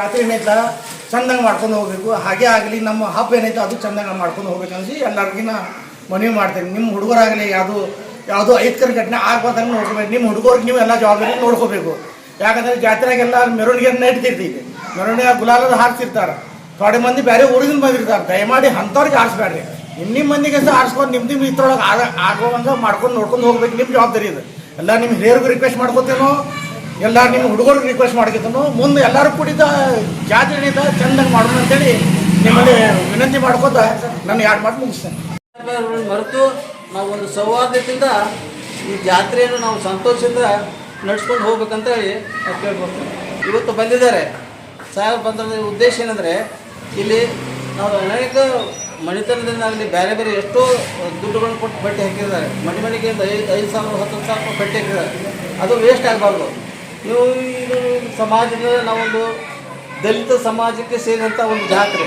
ಜಾತ್ರೆ ಏನೈತ ಚಂದಂಗೆ ಮಾಡ್ಕೊಂಡು ಹೋಗ್ಬೇಕು. ಹಾಗೆ ಆಗಲಿ ನಮ್ಮ ಹಬ್ಬ ಏನೈತೆ ಅದು ಚಂದಂಗೆ ಮಾಡ್ಕೊಂಡು ಹೋಗ್ಬೇಕು ಅನ್ಸಿ ಎಲ್ಲರಿಗಿನ ಮನವಿ ಮಾಡ್ತೇನೆ. ನಿಮ್ಮ ಹುಡುಗರಾಗಲಿ ಯಾವುದು, ಯಾವುದೋ ಐತ್ಕರ ಘಟನೆ ಆಗ್ಬಾರ್ದಂಗೆ ನೋಡ್ಕೋಬೇಕು. ನಿಮ್ಮ ಹುಡುಗರಿಗೆ ನೀವು ಎಲ್ಲ ಜವಾಬ್ದಾರಿ ನೋಡ್ಕೋಬೇಕು. ಯಾಕಂದ್ರೆ ಜಾತ್ರೆಗೆಲ್ಲ ಮೆರವಣಿಗೆಯನ್ನು ನಡೀತಿರ್ತೈತಿ ಮೆರವಣಿಗೆ ಗುಲಾಲದ ಹಾರಿಸಿರ್ತಾರೆ. ಥೋಡೆ ಮಂದಿ ಬೇರೆ ಊರಿಂದ ಬಂದಿರ್ತಾರೆ. ದಯಮಾಡಿ ಅಂಥವ್ರಿಗೆ ಆರಿಸ್ಬೇಡ್ರಿ ನಿಮ್ಮ ನಿಮ್ಮ ಮಂದಿಗೆ ಸಹ ಆರಿಸ್ಕೊಂಡು ನಿಮ್ಮ ನಿಮ್ಮ ಇದ್ರೊಳಗೆ ಆಗ, ಆಗುವಂಗೆ ಮಾಡ್ಕೊಂಡು ನೋಡ್ಕೊಂಡು ಹೋಗ್ಬೇಕು. ನಿಮ್ಮ ಜವಾಬ್ದಾರಿ ಇದು. ಎಲ್ಲ ನಿಮ್ಮ ಹಿರಿಯರಿಗೂ ರಿಕ್ವೆಸ್ಟ್ ಮಾಡ್ಕೋತೇನೋ ಎಲ್ಲ ನಿಮ್ಮ ಹುಡುಗರು ರಿಕ್ವೆಸ್ಟ್ ಮಾಡಿದ್ದನು ಮುಂದೆ ಎಲ್ಲರೂ ಕೂಡಿದ ಜಾತ್ರೆ ಚಂದಂಗೆ ಮಾಡೋಣ ಅಂತೇಳಿ ನಿಮ್ಮಲ್ಲಿ ವಿನಂತಿ ಮಾಡ್ಕೋತ ನಾನು ಎರಡು ಮಾತು ಮುಗಿಸ್ತೇನೆ. ಮರೆತು ನಾವು ಒಂದು ಸೌಹಾರ್ದತೆಯಿಂದ ಈ ಜಾತ್ರೆಯನ್ನು ನಾವು ಸಂತೋಷದಿಂದ ನಡ್ಸ್ಕೊಂಡು ಹೋಗ್ಬೇಕಂತ ಹೇಳಿ ನಾವು ಕೇಳ್ಕೊಳ್ತೇವೆ. ಇವತ್ತು ಬಂದಿದ್ದಾರೆ. ಸಾಹೇಬ್ ಬಂದ ಉದ್ದೇಶ ಏನಂದರೆ, ಇಲ್ಲಿ ನಾವು ಅನೇಕ ಮಣಿತನದಿಂದ ಆಗಲಿ ಬೇರೆ ಬೇರೆ ಎಷ್ಟೋ ದುಡ್ಡುಗಳನ್ನು ಕೊಟ್ಟು ಬಟ್ಟೆ ಹಾಕಿದ್ದಾರೆ. ಒಂದು ಐದು ಐದು ಸಾವಿರ ಹತ್ತು ಸಾವಿರ ರೂಪಾಯಿ ಬಟ್ಟೆ ಹಾಕಿದ್ದಾರೆ. ಅದು ವೇಸ್ಟ್ ಆಗಬಾರ್ದು. ಇದು ಸಮಾಜದ ನಾವೊಂದು ದಲಿತ ಸಮಾಜಕ್ಕೆ ಸೇರಿದಂಥ ಒಂದು ಜಾತ್ರೆ.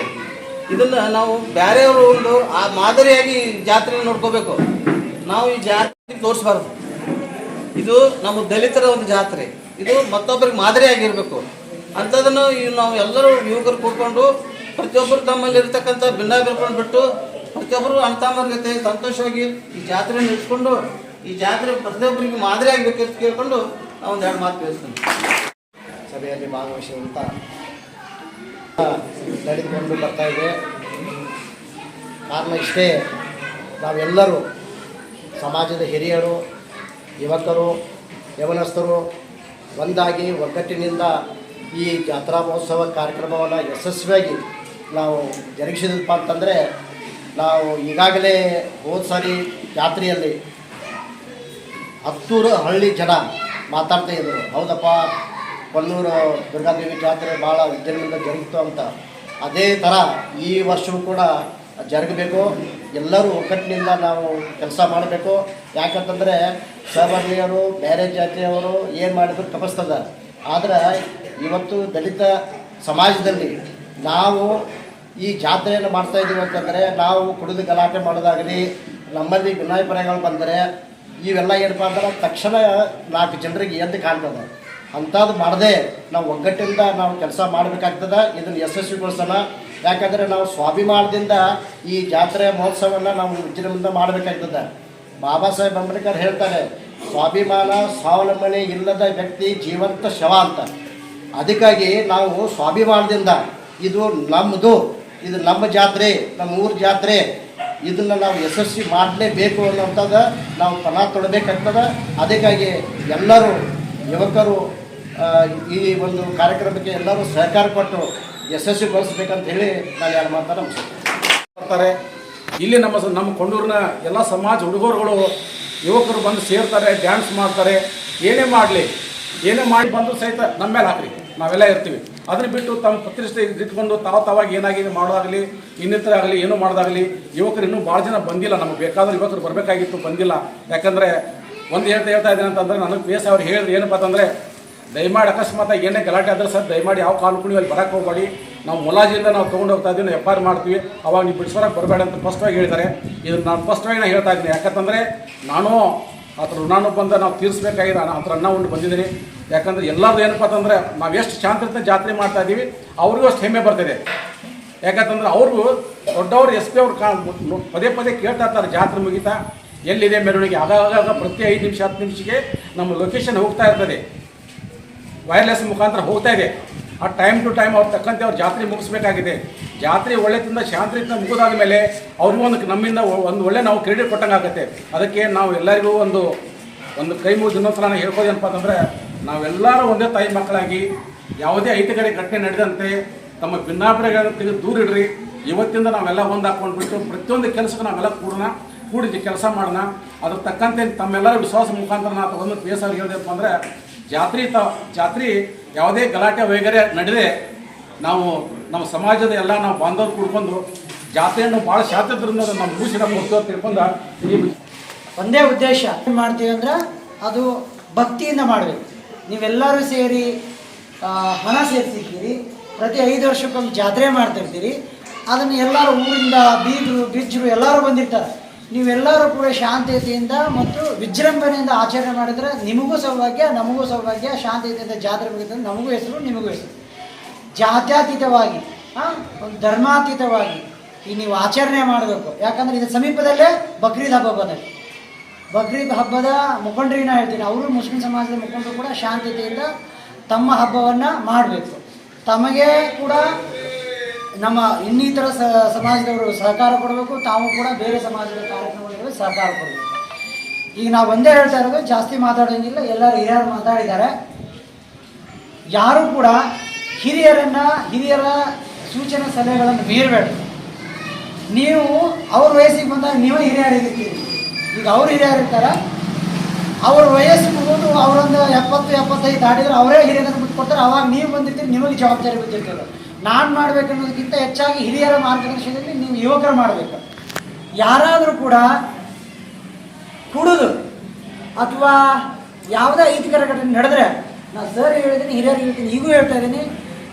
ಇದನ್ನು ನಾವು ಬೇರೆಯವರು ಒಂದು ಆ ಮಾದರಿಯಾಗಿ ಜಾತ್ರೆ ನೋಡ್ಕೋಬೇಕು. ನಾವು ಈ ಜಾತ್ರೆ ತೋರಿಸ್ಬಾರ್ದು. ಇದು ನಮ್ಮ ದಲಿತರ ಒಂದು ಜಾತ್ರೆ. ಇದು ಮತ್ತೊಬ್ಬರಿಗೆ ಮಾದರಿಯಾಗಿರಬೇಕು. ಅಂಥದನ್ನು ಈ ನಾವು ಎಲ್ಲರೂ ಯುವಕರು ಕೂತ್ಕೊಂಡು ಪ್ರತಿಯೊಬ್ಬರು ತಮ್ಮಲ್ಲಿರ್ತಕ್ಕಂಥ ಭಿನ್ನಾಭಿಪ್ರಾಯ ಬಿಟ್ಟು ಪ್ರತಿಯೊಬ್ಬರು ಅಣ್ಣ ಜೊತೆ ಸಂತೋಷವಾಗಿ ಈ ಜಾತ್ರೆ ನಡೆಸ್ಕೊಂಡು ಈ ಜಾತ್ರೆ ಪ್ರತಿಯೊಬ್ಬರಿಗೆ ಮಾದರಿ ಆಗಬೇಕು ಅಂತ ನಾವು ಒಂದು ಎರಡು ಮಾತು ತಿಳಿಸ್ತೀನಿ ಸಭೆಯಲ್ಲಿ ಭಾಗವಹಿಸುವಂತ ನಡೆದುಕೊಂಡು ಬರ್ತಾ ಇದೆ. ಕಾರಣ ಇಷ್ಟೇ, ನಾವೆಲ್ಲರೂ ಸಮಾಜದ ಹಿರಿಯರು, ಯುವಕರು, ಯವನಸ್ಥರು, ಒಂದಾಗಿ ಒಗ್ಗಟ್ಟಿನಿಂದ ಈ ಜಾತ್ರಾ ಮಹೋತ್ಸವ ಕಾರ್ಯಕ್ರಮವನ್ನು ಯಶಸ್ವಿಯಾಗಿ ನಾವು ಜರುಗಿಸಿದಪ್ಪ ಅಂತಂದರೆ, ನಾವು ಈಗಾಗಲೇ ಹೋದ ಸಾರಿ ಜಾತ್ರೆಯಲ್ಲಿ ಹತ್ತೂರು ಹಳ್ಳಿ ಜನ ಮಾತಾಡ್ತಾ ಇದ್ರು. ಹೌದಪ್ಪ, ಕೊಲ್ಲೂರು ದುರ್ಗಾದೇವಿ ಜಾತ್ರೆ ಭಾಳ ಉದ್ಯಮದಿಂದ ಜರುಗಿತು ಅಂತ. ಅದೇ ಥರ ಈ ವರ್ಷವೂ ಕೂಡ ಜರುಗಬೇಕು. ಎಲ್ಲರೂ ಒಗ್ಗಟ್ಟಿನಿಂದ ನಾವು ಕೆಲಸ ಮಾಡಬೇಕು. ಯಾಕಂತಂದರೆ ಸಹಬರ್ಣಿಯರು ಬೇರೆ ಜಾತಿಯವರು ಏನು ಮಾಡಿದ್ರು ತಪಸ್ತದ ಆದರೆ ಇವತ್ತು ದಲಿತ ಸಮಾಜದಲ್ಲಿ ನಾವು ಈ ಜಾತ್ರೆಯನ್ನು ಮಾಡ್ತಾ ಇದ್ದೀವಿ ಅಂತಂದರೆ ನಾವು ಕುಡಿದು ಗಲಾಟೆ ಮಾಡೋದಾಗಲಿ, ನಮ್ಮಲ್ಲಿ ಭಿನ್ನಾಭಿಪ್ರಾಯಗಳು ಬಂದರೆ ಇವೆಲ್ಲ ಏನಪ್ಪ ಅಂದ್ರೆ ತಕ್ಷಣ ನಾಲ್ಕು ಜನರಿಗೆ ಎದ್ದು ಕಾಣ್ತದೆ ಅಂಥದ್ದು ಮಾಡದೆ ನಾವು ಒಗ್ಗಟ್ಟಿಂದ ನಾವು ಕೆಲಸ ಮಾಡಬೇಕಾಗ್ತದೆ, ಇದನ್ನು ಯಶಸ್ವಿಗೊಳಿಸೋಣ. ಯಾಕಂದರೆ ನಾವು ಸ್ವಾಭಿಮಾನದಿಂದ ಈ ಜಾತ್ರೆ ಮಹೋತ್ಸವವನ್ನು ನಾವು ವಿಜೃಂಭಣೆಯಿಂದ ಮಾಡಬೇಕಾಗ್ತದೆ. ಬಾಬಾ ಸಾಹೇಬ್ ಅಂಬೇಡ್ಕರ್ ಹೇಳ್ತಾರೆ, ಸ್ವಾಭಿಮಾನ ಸ್ವಾವಲಂಬನೆ ಇಲ್ಲದ ವ್ಯಕ್ತಿ ಜೀವಂತ ಶವ ಅಂತ. ಅದಕ್ಕಾಗಿ ನಾವು ಸ್ವಾಭಿಮಾನದಿಂದ, ಇದು ನಮ್ಮದು ಇದು ನಮ್ಮ ಜಾತ್ರೆ ನಮ್ಮ ಊರ ಜಾತ್ರೆ ಇದನ್ನು ನಾವು ಯಶಸ್ವಿ ಮಾಡಲೇಬೇಕು ಅನ್ನೋಂಥದ್ದು ನಾವು ಪಣ ತೊಡಬೇಕಾಗ್ತದೆ. ಅದಕ್ಕಾಗಿ ಎಲ್ಲರೂ ಯುವಕರು ಈ ಒಂದು ಕಾರ್ಯಕ್ರಮಕ್ಕೆ ಎಲ್ಲರೂ ಸಹಕಾರ ಕೊಟ್ಟು ಯಶಸ್ವಿಗೊಳಿಸ್ಬೇಕಂತ ಹೇಳಿ ನಾನು ಎರಡು ಮಾತನ್ನು ನಮಸ್ಕಾರ ಬರ್ತಾರೆ ಇಲ್ಲಿ ನಮ್ಮ ನಮ್ಮ ಕೊಂಡೂರಿನ ಎಲ್ಲ ಸಮಾಜ ಹುಡುಗರುಗಳು, ಯುವಕರು ಬಂದು ಸೇರ್ತಾರೆ ಡ್ಯಾನ್ಸ್ ಮಾಡ್ತಾರೆ. ಏನೇ ಮಾಡಲಿ, ಏನೇ ಮಾಡಿ ಬಂದರೂ ಸಹಿತ ನಮ್ಮ ಮೇಲೆ ಹಾಕ್ರಿ. ನಾವೆಲ್ಲ ಇರ್ತೀವಿ. ಅದನ್ನ ಬಿಟ್ಟು ತಮ್ಮ ಪ್ರತಿಷ್ಠೆ ಇಟ್ಕೊಂಡು ತಾವು ತಾವಾಗಿ ಏನಾಗಿದೆ ಮಾಡೋದಾಗಲಿ, ಇನ್ನಿತರ ಆಗಲಿ, ಏನು ಮಾಡೋದಾಗಲಿ, ಯುವಕರು ಇನ್ನೂ ಭಾಳ ಜನ ಬಂದಿಲ್ಲ. ನಮಗೆ ಬೇಕಾದ್ರೆ ಯುವಕರು ಬರಬೇಕಾಗಿತ್ತು, ಬಂದಿಲ್ಲ. ಯಾಕಂದರೆ ಒಂದು ಹೇಳ್ತಾ ಹೇಳ್ತಾ ಇದ್ದೀನಿ ಅಂತಂದ್ರೆ ನನಗೆ ಬೇಸ್ ಅವ್ರು ಹೇಳಿದ್ರು ಏನಪ್ಪ ಅಂತಂದರೆ, ದಯಮಾಡಿ ಅಕಸ್ಮಾತ್ ಏನೇ ಗಲಾಟೆ ಆದರೆ ಸರ್, ದಯಮಾಡಿ ಯಾವ ಕಾಲು ಕುಣಿ ಅಲ್ಲಿ ಬರಕ್ಕೆ ಹೋಗಬೇಡಿ. ನಾವು ಮುಲಾಜಿಯಿಂದ ನಾವು ತೊಗೊಂಡು ಹೋಗ್ತಾ ಇದ್ದೀವಿ ಎಫ್ ಆರ್ ಮಾಡ್ತೀವಿ. ಅವಾಗ ನೀವು ಬಿಡಿಸೋರಕ್ಕೆ ಬರಬೇಡ ಅಂತ ಸ್ಪಷ್ಟವಾಗಿ ಹೇಳ್ತಾರೆ ಇದನ್ನು ನಾನು ಸ್ಪಷ್ಟವಾಗಿ ನಾನು ಹೇಳ್ತಾ ಇದ್ದೀನಿ. ಯಾಕಂತಂದರೆ, ನಾನು ಅದ್ರ ಋಣಾನು ಬಂದ ನಾವು ತೀರ್ಸ್ಬೇಕಾಗಿದೆ, ನಾನು ಅದ್ರ ಅನ್ನ ಉಂಡು ಬಂದಿದ್ದೀನಿ. ಯಾಕಂದ್ರೆ ಎಲ್ಲರೂ ಏನಪ್ಪ ಅಂತಂದರೆ, ನಾವು ಎಷ್ಟು ಶಾಂತಿಯಿಂದ ಜಾತ್ರೆ ಮಾಡ್ತಾ ಇದ್ದೀವಿ ಅವ್ರಿಗೂ ಅಷ್ಟು ಹೆಮ್ಮೆ ಬರ್ತಿದೆ ಯಾಕಂತಂದ್ರೆ ಅವ್ರಿಗೂ ದೊಡ್ಡವರು ಎಸ್ ಪಿ ಅವ್ರು ಕಾ ಪದೇ ಪದೇ ಕೇಳ್ತಾ ಇರ್ತಾರೆ, ಜಾತ್ರೆ ಮುಗಿತಾ, ಎಲ್ಲಿದೆ ಮೆರವಣಿಗೆ, ಆಗಾಗ ಪ್ರತಿ ಐದು ನಿಮಿಷ, ಹತ್ತು ನಿಮಿಷಕ್ಕೆ ನಮ್ಮ ಲೊಕೇಶನ್ ಹೋಗ್ತಾ ಇರ್ತದೆ. ವೈರ್ಲೆಸ್ ಮುಖಾಂತರ ಹೋಗ್ತಾ ಇದೆ. ಆ ಟೈಮ್ ಟು ಟೈಮ್ ಅವ್ರು ತಕ್ಕಂತೆ ಅವ್ರು ಜಾತ್ರೆ ಮುಗಿಸ್ಬೇಕಾಗಿದೆ. ಜಾತ್ರೆ ಒಳ್ಳೆದಿಂದ ಶಾಂತಿಯಿಂದ ಮುಗಿದಾದ ಮೇಲೆ ಅವ್ರಿಗೂ ಒಂದು ನಮ್ಮಿಂದ ಒಂದು ಒಳ್ಳೆ ನಾವು ಕ್ರೆಡಿಟ್ ಕೊಟ್ಟಂಗೆ ಆಗುತ್ತೆ. ಅದಕ್ಕೆ ನಾವು ಎಲ್ಲರಿಗೂ ಒಂದು ಒಂದು ಕೈ ಮುಗಿದು ಇನ್ನೊಂದ್ಸಲ ನಾನು ಹೇಳ್ಕೋದೇನಪ್ಪ ಅಂತಂದರೆ, ನಾವೆಲ್ಲರೂ ಒಂದೇ ತಾಯಿ ಮಕ್ಕಳಾಗಿ ಯಾವುದೇ ಐತಿಗಡೆ ಘಟನೆ ನಡೆದಂತೆ ತಮ್ಮ ಭಿನ್ನಾಭಿಪ್ರಾಯಗಳನ್ನು ತೆಗೆದು ದೂರ ಇಡ್ರಿ. ಇವತ್ತಿಂದ ನಾವೆಲ್ಲ ಒಂದು ಹಾಕ್ಕೊಂಡ್ಬಿಟ್ಟು ಪ್ರತಿಯೊಂದು ಕೆಲಸಕ್ಕೆ ನಾವೆಲ್ಲ ಕೂಡೋಣ ಕೂಡಿ ಕೆಲಸ ಮಾಡೋಣ. ಅದ್ರ ತಕ್ಕಂತೆ ತಮ್ಮೆಲ್ಲರ ವಿಶ್ವಾಸ ಮುಖಾಂತರ ನಾವು ತಗೊಂಡು ಪಿ ಎಸ್ ಅವ್ರಿಗೆ ಜಾತ್ರೆ ತ, ಜಾತ್ರೆ ಯಾವುದೇ ಗಲಾಟೆ ವೈಗರೆ ನಡೆದೇ ನಾವು ನಮ್ಮ ಸಮಾಜದ ಎಲ್ಲ ನಾವು ಬಾಂಧವ್ರು ಕೂಡ್ಕೊಂಡು ಜಾತ್ರೆಯನ್ನು ಭಾಳ ಶಾಂತದ್ರಿಂದ ನಮ್ಮ ಭೂಷಣ ಅಂತ ತಿಳ್ಕೊಂಡು ಒಂದೇ ಉದ್ದೇಶ, ಏನು ಮಾಡ್ತೀವಿ ಅಂದ್ರೆ ಅದು ಭಕ್ತಿಯಿಂದ ಮಾಡಬೇಕು. ನೀವೆಲ್ಲರೂ ಸೇರಿ ಹಣ ಸೇರಿಸಿದ್ದೀರಿ, ಪ್ರತಿ ಐದು ವರ್ಷಕ್ಕೊಂದು ಜಾತ್ರೆ ಮಾಡ್ತಿರ್ತೀರಿ. ಅದನ್ನು ಎಲ್ಲರೂ ಊರಿಂದ ಬೀದರು ಬಿಜ್ಜರು ಎಲ್ಲರೂ ಬಂದಿರ್ತಾರೆ. ನೀವೆಲ್ಲರೂ ಕೂಡ ಶಾಂತತೆಯಿಂದ ಮತ್ತು ವಿಜೃಂಭಣೆಯಿಂದ ಆಚರಣೆ ಮಾಡಿದರೆ ನಿಮಗೂ ಸೌಭಾಗ್ಯ, ನಮಗೂ ಸೌಭಾಗ್ಯ ಶಾಂತಿಯಿಂದ ಜಾತ್ರೆ ಮುಗಿದ್ರೆ ನಮಗೂ ಹೆಸರು, ನಿಮಗೂ ಹೆಸರು. ಜಾತ್ಯಾತೀತವಾಗಿ ಒಂದು ಧರ್ಮಾತೀತವಾಗಿ ಈ ನೀವು ಆಚರಣೆ ಮಾಡಬೇಕು. ಯಾಕಂದ್ರೆ ಇದು ಸಮೀಪದಲ್ಲೇ ಬಕ್ರೀದ್ ಹಬ್ಬ ಬಂದಿದೆ ಬಕ್ರೀದ್ ಹಬ್ಬದ ಮುಖಂಡ್ರಿನ ಹೇಳ್ತೀನಿ. ಅವರು ಮುಸ್ಲಿಂ ಸಮಾಜದ ಮುಖಂಡರು ಕೂಡ ಶಾಂತತೆಯಿಂದ ತಮ್ಮ ಹಬ್ಬವನ್ನು ಮಾಡಬೇಕು. ತಮಗೆ ಕೂಡ ನಮ್ಮ ಇನ್ನಿತರ ಸಮಾಜದವರು ಸಹಕಾರ ಕೊಡಬೇಕು, ತಾವು ಕೂಡ ಬೇರೆ ಸಮಾಜದ ಕಾರ್ಯಕ್ರಮಗಳಿಗೆ ಸಹಕಾರ ಕೊಡಬೇಕು. ಈಗ ನಾವು ಒಂದೇ ಹೇಳ್ತಾ ಇರೋದು, ಜಾಸ್ತಿ ಮಾತಾಡೋಂಗಿಲ್ಲ, ಎಲ್ಲರೂ ಹಿರಿಯರು ಮಾತಾಡಿದ್ದಾರೆ. ಯಾರು ಕೂಡ ಹಿರಿಯರನ್ನ, ಹಿರಿಯರ ಸೂಚನೆ ಸಲಹೆಗಳನ್ನು ಮೀರಬೇಡ. ನೀವು ಅವ್ರ ವಯಸ್ಸಿಗೆ ಬಂದಾಗ ನೀವೇ ಹಿರಿಯರಿರ್ತೀರಿ ಈಗ ಅವ್ರು ಹಿರಿಯರಿರ್ತಾರೆ, ಅವ್ರ ವಯಸ್ಸಿಗೆ ಮುಗಿದು ಅವರೊಂದು ಎಪ್ಪತ್ತು, ಎಪ್ಪತ್ತೈದು ದಾಟಿದ್ರೆ ಅವರೇ ಹಿರಿಯರನ್ನು ಬಿಟ್ಟು ಕೊಡ್ತಾರೆ ಅವಾಗ ನೀವು ಬಂದಿರ್ತೀರಿ, ನಿಮಗೆ ಜವಾಬ್ದಾರಿ ಬಿದ್ದಿರ್ತದೆ. ನಾನು ಮಾಡಬೇಕನ್ನೋದಕ್ಕಿಂತ ಹೆಚ್ಚಾಗಿ ಹಿರಿಯರ ಮಾರ್ಗದರ್ಶನದಲ್ಲಿ ನೀವು ಯುವಕರು ಮಾಡಬೇಕು. ಯಾರಾದರೂ ಕೂಡ ಕುಡಿದು ಅಥವಾ ಯಾವುದೇ ಐತಿಕರ ಘಟನೆ ನಡೆದ್ರೆ, ನಾನು ಸರ್ ಹೇಳಿದ್ದೀನಿ, ಹಿರಿಯರು ಹೇಳ್ತೀನಿ ಈಗೂ ಹೇಳ್ತಾ ಇದ್ದೀನಿ,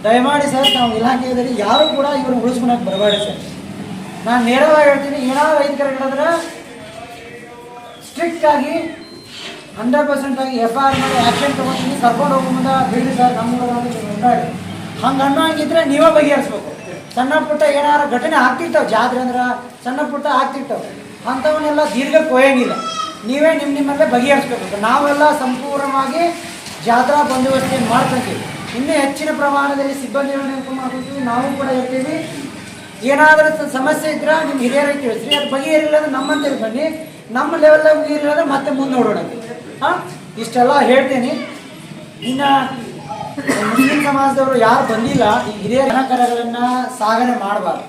ದಯಮಾಡಿ ಸರ್ ನಾವು ಇಲಾಖೆಯಲ್ಲಿ ಯಾರು ಕೂಡ ಇವರು ಉಳಿಸ್ಕೊಳಕ್ಕೆ ಬರಬಾರ್ದು ಸರ್ ನಾನು ನೇರವಾಗಿ ಹೇಳ್ತೀನಿ, ಏನಾದ್ರು ಅಹಿತಕರ ನಡೆದ್ರೆ ಸ್ಟ್ರಿಕ್ಟ್ ಆಗಿ ಹಂಡ್ರೆಡ್ ಪರ್ಸೆಂಟ್ ಆಗಿ ಎಫ್ ಐ ಆರ್ ಮಾಡಿ ಆ್ಯಕ್ಷನ್ ತೊಗೊತೀನಿ ಕರ್ಕೊಂಡು ಹೋಗೋ ಮುಂದೆ ಬಿಡಿ ಸರ್ ನಮ್ಮ ಹೊರಗಡೆ ಅನ್ನೋ ಅನ್ನೋಂಗಿದ್ರೆ ನೀವೇ ಬಗೆಹರಿಸ್ಬೇಕು. ಸಣ್ಣ ಪುಟ್ಟ ಏನಾರ ಘಟನೆ ಆಗ್ತಿರ್ತಾವೆ, ಜಾತ್ರೆ ಅಂದ್ರೆ ಸಣ್ಣ ಪುಟ್ಟ ಆಗ್ತಿರ್ತಾವೆ. ಅಂಥವನ್ನೆಲ್ಲ ದೀರ್ಘಕ್ಕೆ ಕೊಯಂಗಿಲ್ಲ ನೀವೇ ನಿಮ್ಮ ನಿಮ್ಮಲ್ಲೇ ಬಗೆಹರಿಸ್ಬೇಕು. ನಾವೆಲ್ಲ ಸಂಪೂರ್ಣವಾಗಿ ಜಾತ್ರಾ ಬಂದೋಬಸ್ತಿಯನ್ನು ಮಾಡ್ಕೊಂತೀವಿ. ಇನ್ನೂ ಹೆಚ್ಚಿನ ಪ್ರಮಾಣದಲ್ಲಿ ಸಿಬ್ಬಂದಿ ನೇಮಕ ಮಾಡ್ಕೊತೀವಿ ನಾವು ಕೂಡ ಇರ್ತೀವಿ ಏನಾದರೂ ಸಮಸ್ಯೆ ಇದ್ರೆ ನಿಮ್ಮ ಹಿರಿಯರಿಗೆ ತಿಳಿಸ್ರಿ ಅದು ಬಗೆಹರಿಲ್ಲ ಅಂದ್ರೆ ನಮ್ಮಂತ ಬನ್ನಿ. ನಮ್ಮ ಲೆವೆಲ್ದಾಗ ಇರಲಿಲ್ಲ ಅಂದ್ರೆ ಮತ್ತೆ ಮುಂದೆ ನೋಡೋಣ ಹಾಂ, ಇಷ್ಟೆಲ್ಲ ಹೇಳ್ತೀನಿ. ಇನ್ನು ಮುಸ್ಲಿಂ ಸಮಾಜದವರು ಯಾರು ಬಂದಿಲ್ಲ, ಈ ಹಿರಿಯ ಕರಗಳನ್ನ ಸಾಗಣೆ ಮಾಡಬಾರ್ದು.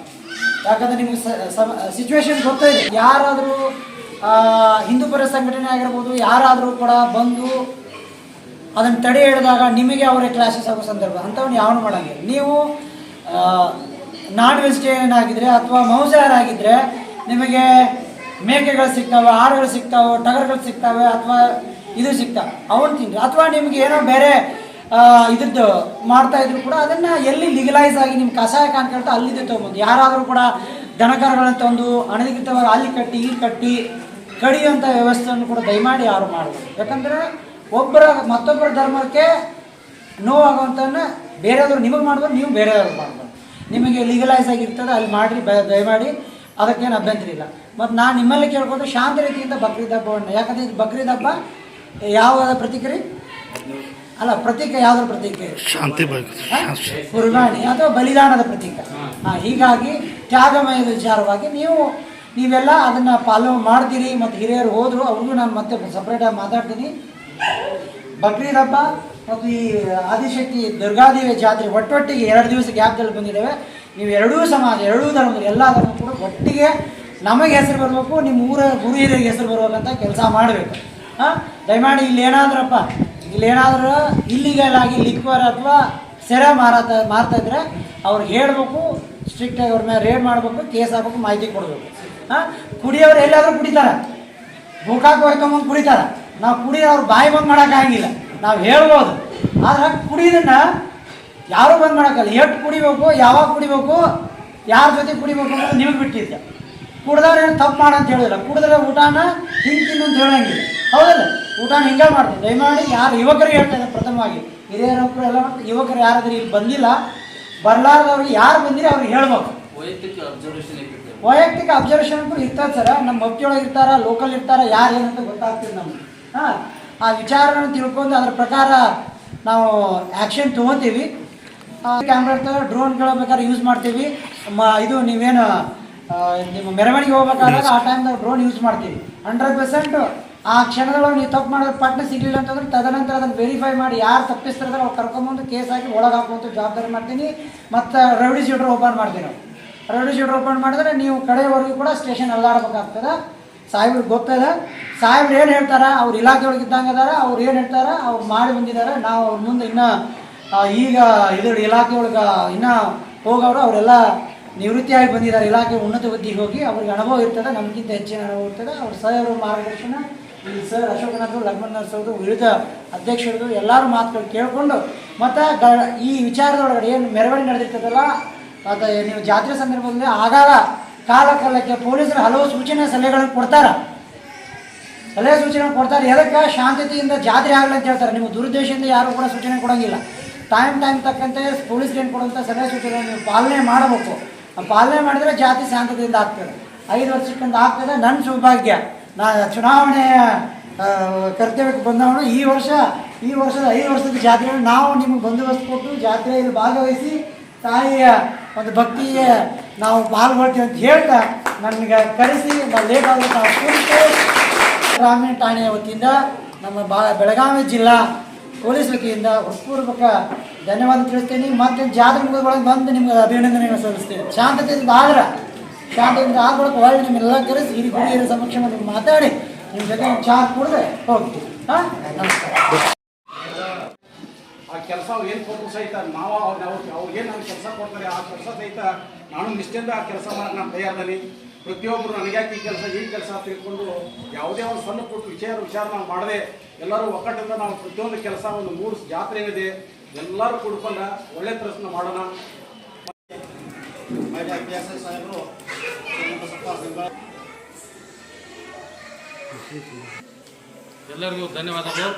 ಯಾಕಂದ್ರೆ ನಿಮ್ಗೆ ಸಿಚುವೇಶನ್ ಗೊತ್ತಿದೆ ಯಾರಾದರೂ ಹಿಂದೂ ಪರ ಸಂಘಟನೆ ಆಗಿರ್ಬೋದು, ಯಾರಾದರೂ ಕೂಡ ಬಂದು ಅದನ್ನು ತಡೆ ಹಿಡಿದಾಗ ನಿಮಗೆ ಅವರೇ ಕ್ಲಾಸಸ್ ಆಗೋ ಸಂದರ್ಭ, ಅಂಥವ್ನು ಯಾವನು ಮಾಡಂಗಿಲ್ಲ. ನೀವು ನಾನ್ ವೆಜಿಟೇರಿಯನ್ ಆಗಿದ್ರೆ ಅಥವಾ ಮಾಂಸಾಹಾರ ಆಗಿದ್ರೆ ನಿಮಗೆ ಮೇಕೆಗಳು ಸಿಗ್ತವೆ, ಆಡುಗಳು ಸಿಗ್ತಾವೆ, ಟಗರುಗಳು ಸಿಗ್ತಾವೆ ಅಥವಾ ಇದು ಸಿಗ್ತಾವೆ. ಅವನು ತಿಂದ್ರೆ ಅಥವಾ ನಿಮ್ಗೆ ಏನೋ ಬೇರೆ ಇದ್ರದ್ದು ಮಾಡ್ತಾ ಇದ್ರು ಕೂಡ ಅದನ್ನ ಎಲ್ಲಿ ಲೀಗಲೈಸ್ ಆಗಿ ನಿಮ್ಮ ಕಷಾಯ ಕಾಣ್ಕೊಳ್ತಾ ಅಲ್ಲಿದೆ ತೊಗೊಂಬಂದು. ಯಾರಾದರೂ ಕೂಡ ದನಕರಗಳನ್ನ ತಂದು ಅನಧಿಕೃತವಾಗಿ ಅಲ್ಲಿ ಕಟ್ಟಿ, ಇಲ್ಲಿ ಕಟ್ಟಿ ಕಡಿಯುವಂಥ ವ್ಯವಸ್ಥೆಯನ್ನು ಕೂಡ ದಯಮಾಡಿ ಯಾರು ಮಾಡಬೇಕು ಯಾಕಂದ್ರೆ ಒಬ್ಬರ, ಮತ್ತೊಬ್ಬರ ಧರ್ಮಕ್ಕೆ ನೋವಾಗುವಂಥನ್ನ ಬೇರೆಯವರು ನಿಮಗೆ ಮಾಡ್ಬೋದು, ನೀವು ಬೇರೆಯವ್ರಿಗೆ ಮಾಡ್ಬೋದು. ನಿಮಗೆ ಲೀಗಲೈಸ್ ಆಗಿರ್ತದೆ, ಅಲ್ಲಿ ಮಾಡಿರಿ ದಯಮಾಡಿ. ಅದಕ್ಕೇನು ಅಭ್ಯಂತರ ಇಲ್ಲ. ಮತ್ತು ನಾನು ನಿಮ್ಮಲ್ಲಿ ಕೇಳ್ಕೊಂಡು ಶಾಂತ ರೀತಿಯಿಂದ ಬಕ್ರೀದ್ ಹಬ್ಬವನ್ನು. ಯಾಕಂದರೆ ಇದು ಬಕ್ರೀದ್ ಹಬ್ಬ ಯಾವ ಪ್ರತಿಕ್ರಿಯೆ? ಅಲ್ಲ ಪ್ರತೀಕ ಯಾವುದ್ರ ಪ್ರತೀಕ ಶಾಂತಿ? ಕುರ್ಬಾನಿ ಅಥವಾ ಬಲಿದಾನದ ಪ್ರತೀಕ. ಹೀಗಾಗಿ ತ್ಯಾಗಮಯದ ವಿಚಾರವಾಗಿ ನೀವು ನೀವೆಲ್ಲ ಅದನ್ನು ಫಾಲೋ ಮಾಡ್ತೀರಿ ಮತ್ತು ಹಿರಿಯರು ಹೋದರು ಅವ್ರಿಗೂ ನಾನು ಮತ್ತೆ ಸಪ್ರೇಟಾಗಿ ಮಾತಾಡ್ತೀನಿ. ಬಕ್ರೀದ್ ಹಬ್ಬ ಮತ್ತು ಈ ಆದಿಶಕ್ತಿ ದುರ್ಗಾದೇವಿಯ ಜಾತ್ರೆ ಒಟ್ಟೊಟ್ಟಿಗೆ ಎರಡು ದಿವಸ ಗ್ಯಾಪ್ದಲ್ಲಿ ಬಂದಿದ್ದೇವೆ. ನೀವು ಎರಡೂ ಸಮಾಜ ಎರಡೂ ಧರ್ಮದಲ್ಲಿ ಎಲ್ಲ ಧರ್ಮ ಕೂಡ ಒಟ್ಟಿಗೆ ನಮಗೆ ಹೆಸರು ಬರಬೇಕು ನಿಮ್ಮ ಊರ ಗುರು ಹಿರಿಯರಿಗೆ ಹೆಸರು ಬರ್ಬೇಕಂತ ಕೆಲಸ ಮಾಡಬೇಕು. ಹಾಂ? ದಯಮಾಡಿ ಇಲ್ಲಿ ಏನಾದ್ರಪ್ಪ? ಇಲ್ಲಿ ಏನಾದರೂ ಇಲ್ಲಿಗಲ್ ಆಗಿ ಲಿಕ್ವರ್ ಅಥವಾ ಸೆರೆ ಮಾರಾಟ ಮಾರ್ತಾ ಇದ್ರೆ ಅವ್ರು ಹೇಳಬೇಕು ಸ್ಟ್ರಿಕ್ಟಾಗಿ ಅವ್ರ ಮೇಲೆ ರೇಡ್ ಮಾಡಬೇಕು, ಕೇಸ್ ಹಾಕ್ಬೇಕು, ಮಾಹಿತಿ ಕೊಡಬೇಕು. ಹಾಂ? ಕುಡಿಯೋರು ಎಲ್ಲಾದರೂ ಕುಡಿತಾರೆ. ಗೋಕಾಕ್ ಹೊಯ್ಕೊಂಬಂದು ಕುಡಿತಾರೆ. ನಾವು ಕುಡಿಯೋ ಅವ್ರು ಬಾಯಿ ಬಂದ್ ಮಾಡೋಕ್ಕಾಗಿಲ್ಲ ನಾವು ಹೇಳ್ಬೋದು. ಆದ್ರೆ ಕುಡಿಯೋದನ್ನ ಯಾರು ಬಂದ್ ಮಾಡೋಕ್ಕಲ್ಲ ಎಷ್ಟು ಕುಡಿಬೇಕು, ಯಾವಾಗ ಕುಡಿಬೇಕು, ಯಾರ ಜೊತೆ ಕುಡಿಬೇಕು ಅಂತ ನಿಮಗೆ ಬಿಟ್ಟಿದ್ದೆ. ಕುಡ್ದವ್ರು ಏನು ತಪ್ಪು ಮಾಡಂತ ಅಂತ ಹೇಳಿಲ್ಲ ಕುಡಿದ್ರೆ ಊಟನ ಹಿಂಗೆ ತಿನ್ನು ಅಂತ ಹೇಳಂಗಿಲ್ಲ. ಹೌದಲ್ಲ? ಊಟನ ಹಿಂಗೆ ಮಾಡ್ತೀವಿ ದಯಮಾಡಿ ಯಾರು ಯುವಕರಿಗೆ ಹೇಳ್ತಾ ಇದ್ದಾರೆ ಪ್ರಥಮವಾಗಿ. ಹಿರಿಯರೊಬ್ಬರು ಎಲ್ಲ ಯುವಕರು ಯಾರಾದ್ರೂ ಇಲ್ಲಿ ಬಂದಿಲ್ಲ ಬರಲಾರ್ದವ್ರಿಗೆ ಯಾರು ಬಂದಿರಿ ಅವ್ರಿಗೆ ಹೇಳ್ಬೇಕು. ವೈಯಕ್ತಿಕ ಅಬ್ಸರ್ವೇಷನ್ ವೈಯಕ್ತಿಕ ಅಬ್ಸರ್ವೇಷನ್ ಕೂಡ ಇರ್ತದೆ ಸರ್. ನಮ್ಮ ಮಬ್ತಿಯೊಳಗೆ ಇರ್ತಾರ ಲೋಕಲ್ ಇರ್ತಾರ ಯಾರು ಏನಂತ ಗೊತ್ತಾಗ್ತದೆ ನಮ್ಗೆ. ಹಾಂ ಆ ವಿಚಾರನ ತಿಳ್ಕೊಂಡು ಅದ್ರ ಪ್ರಕಾರ ನಾವು ಆ್ಯಕ್ಷನ್ ತೊಗೊತೀವಿ. ಕ್ಯಾಮ್ರಾ ಇರ್ತವೆ ಡ್ರೋನ್ಗಳ ಬೇಕಾದ್ರೆ ಯೂಸ್ ಮಾಡ್ತೀವಿ. ಮ ಇದು ನೀವೇನು ನಿಮ್ಮ ಮೆರವಣಿಗೆ ಹೋಗ್ಬೇಕಾದಾಗ ಆ ಟೈಮ್ದಾಗ ಡ್ರೋನ್ ಯೂಸ್ ಮಾಡ್ತೀವಿ. ಹಂಡ್ರೆಡ್ ಪರ್ಸೆಂಟ್ ಆ ಕ್ಷಣದೊಳಗೆ ನೀವು ತಪ್ಪು ಮಾಡೋದು ಪಾರ್ಟ್ನರ್ ಸಿಗಲಿಲ್ಲ ಅಂತಂದ್ರೆ ತದನಂತರ ಅದನ್ನು ವೆರಿಫೈ ಮಾಡಿ ಯಾರು ತಪ್ಪಿಸ್ತಾರೆ ಅವ್ರು ಕರ್ಕೊಂಬಂದು ಕೇಸ್ ಹಾಕಿ ಒಳಗೆ ಹಾಕುವಂಥ ಜವಾಬ್ದಾರಿ ಮಾಡ್ತೀನಿ. ಮತ್ತು ರೌಡಿ ಶೀಟ್ರ್ ಓಪನ್ ಮಾಡ್ತೀನಿ ನಾವು. ರೌಡಿ ಶೀಟ್ರ್ ಓಪನ್ ಮಾಡಿದ್ರೆ ನೀವು ಕಡೆಯವರೆಗೂ ಕೂಡ ಸ್ಟೇಷನ್ ಅಲ್ಲಾಡ್ಬೇಕಾಗ್ತದೆ. ಸಾಹೇಬ್ರಿಗೆ ಗೊತ್ತದ ಸಾಹೇಬ್ರು ಏನು ಹೇಳ್ತಾರೆ? ಅವ್ರು ಇಲಾಖೆ ಒಳಗೆ ಇದ್ದಂಗೆ ಅದಾರ. ಅವ್ರು ಏನು ಹೇಳ್ತಾರೆ? ಅವ್ರು ಮಾಡಿ ಬಂದಿದ್ದಾರೆ ನಾವು ಅವ್ರ ಮುಂದೆ ಇನ್ನೂ ಈಗ ಇದ್ರ ಇಲಾಖೆ ಒಳಗೆ ಇನ್ನೂ ಹೋಗೋರು ಅವರೆಲ್ಲ ನಿವೃತ್ತಿಯಾಗಿ ಬಂದಿದ್ದಾರೆ ಇಲಾಖೆ ಉನ್ನತ ಹುದ್ದೆಗೆ ಹೋಗಿ ಅವ್ರಿಗೆ ಅನುಭವ ಇರ್ತದೆ. ನಮಗಿಂತ ಹೆಚ್ಚಿನ ಅನುಭವ ಇರ್ತದೆ. ಅವ್ರ ಸಾಹೇಬ್ರ ಮಾರ್ಗದರ್ಶನ ಈ ಸರ್ ಅಶೋಕನಾಥ್ ಲಕ್ಷ್ಮಣನಾಥ್ ಅವರು ವಿವಿಧ ಅಧ್ಯಕ್ಷರದು ಎಲ್ಲರೂ ಮಾತುಗಳು ಕೇಳಿಕೊಂಡು ಮತ್ತು ಗ ಈ ವಿಚಾರದೊಳಗಡೆ ಏನು ಮೆರವಣಿಗೆ ನಡೆದಿರ್ತದಲ್ಲ, ಮತ್ತು ನೀವು ಜಾತ್ರೆ ಸಂದರ್ಭದಲ್ಲಿ ಆಗಾಗ ಕಾಲ ಕಾಲಕ್ಕೆ ಪೊಲೀಸರು ಹಲವು ಸೂಚನೆ ಸಲಹೆಗಳನ್ನು ಕೊಡ್ತಾರೆ. ಸಲಹೆ ಸೂಚನೆ ಕೊಡ್ತಾರೆ. ಎದಕ್ಕೆ ಶಾಂತತೆಯಿಂದ ಜಾತ್ರೆ ಆಗಲಿ ಅಂತ ಹೇಳ್ತಾರೆ. ನೀವು ದುರುದ್ದೇಶದಿಂದ ಯಾರು ಕೂಡ ಸೂಚನೆ ಕೊಡೋಂಗಿಲ್ಲ. ಟೈಮ್ ಟೈಮ್ ತಕ್ಕಂತೆ ಪೊಲೀಸ್ಗೆ ಕೊಡುವಂಥ ಸಲಹೆ ಸೂಚನೆ ನೀವು ಪಾಲನೆ ಮಾಡಬೇಕು. ಆ ಪಾಲನೆ ಮಾಡಿದರೆ ಜಾತಿ ಶಾಂತತೆಯಿಂದ ಆಗ್ತದೆ. ಐದು ವರ್ಷಕ್ಕಿಂತ ಆಗ್ತದೆ. ನನ್ನ ಸೌಭಾಗ್ಯ. ನಾ ಚುನಾವಣೆಯ ಕರ್ತವ್ಯಕ್ಕೆ ಬಂದವನು. ಈ ವರ್ಷ, ಈ ವರ್ಷದ ಐದು ವರ್ಷದ ಜಾತ್ರೆ ನಾವು ನಿಮಗೆ ಬಂದೋಬಸ್ತ್ ಕೊಟ್ಟು ಜಾತ್ರೆಯಲ್ಲಿ ಭಾಗವಹಿಸಿ ತಾಯಿಯ ಒಂದು ಭಕ್ತಿಗೆ ನಾವು ಪಾಲ್ಗೊಳ್ತೀವಿ ಅಂತ ಹೇಳ್ತಾ ನನಗೆ ಕರೆಸಿ ನಾವು ಲೇಟ್ ನಾವು ಕುರಿತು ಗ್ರಾಮೀಣ ಠಾಣೆಯ ವತಿಯಿಂದ ನಮ್ಮ ಬಾ, ಬೆಳಗಾವಿ ಜಿಲ್ಲಾ ಪೊಲೀಸ್ ವತಿಯಿಂದ ಹೃತ್ಪೂರ್ವಕ ಧನ್ಯವಾದ ತಿಳಿಸ್ತೀನಿ. ಮತ್ತೆ ಜಾತ್ರೆ ಮುಗಿದೊಳಗೆ ಬಂದು ನಿಮಗೆ ಅಭಿನಂದನೆಯನ್ನು ಸಲ್ಲಿಸ್ತೀನಿ. ಶಾಂತತೆಯಿಂದ ಆದ್ರೆ ಶಾಂತತೆಯಿಂದ ಕೊಡಕ್ಕೆ ಒಳ್ಳೆ ನಿಮ್ಮೆಲ್ಲ ಕರೆಸಿ ಹಿರಿ ಸಮಕ್ಷ ನಿಮ್ಗೆ ಮಾತಾಡಿ ನಿಮ್ಮ ಜೊತೆ ಚಾ ಚಹಾ ಕುಡಿದ್ರೆ ಹೋಗ್ತೀವಿ ಹಾಂ? ನಮಸ್ಕಾರ ಆ ಕೆಲಸ ಏನು ಕೊಟ್ಟರು ಸಹಿತ ನಾವು ಅವ್ರಿಗೆ ಅವ್ರು ಅವ್ರಿಗೆ ನಮ್ಗೆ ಕೆಲಸ ಕೊಡ್ತಾರೆ ಆ ಕೆಲಸ ಸಹಿತ ನಾನು ನಿಷ್ಠೆಯಿಂದ ಆ ಕೆಲಸ ಮಾಡಕ್ಕೆ ನಾನು ತಯಾರದಲ್ಲಿ. ಪ್ರತಿಯೊಬ್ಬರು ನನಗೆ ಯಾಕೆ ಈ ಕೆಲಸ ಈ ಕೆಲಸ ತಿಳ್ಕೊಂಡು ಯಾವುದೇ ಒಂದು ಸಣ್ಣ ಪುಟ್ಟ ವಿಚಾರ ವಿಚಾರ ನಾವು ಮಾಡದೆ. ಎಲ್ಲರೂ ಒಕ್ಕಟ್ಟಿಂದ ನಾವು ಪ್ರತಿಯೊಂದು ಕೆಲಸ ಒಂದು ಮೂರು ಜಾತ್ರೆ ಏನಿದೆ ಎಲ್ಲರೂ ಕೂಡ್ಕೊಂಡ ಒಳ್ಳೆ ಪ್ರಶ್ನೆ ಮಾಡೋಣ. ಸಾಹೇಬರು ಎಲ್ಲರಿಗೂ ಧನ್ಯವಾದಗಳು.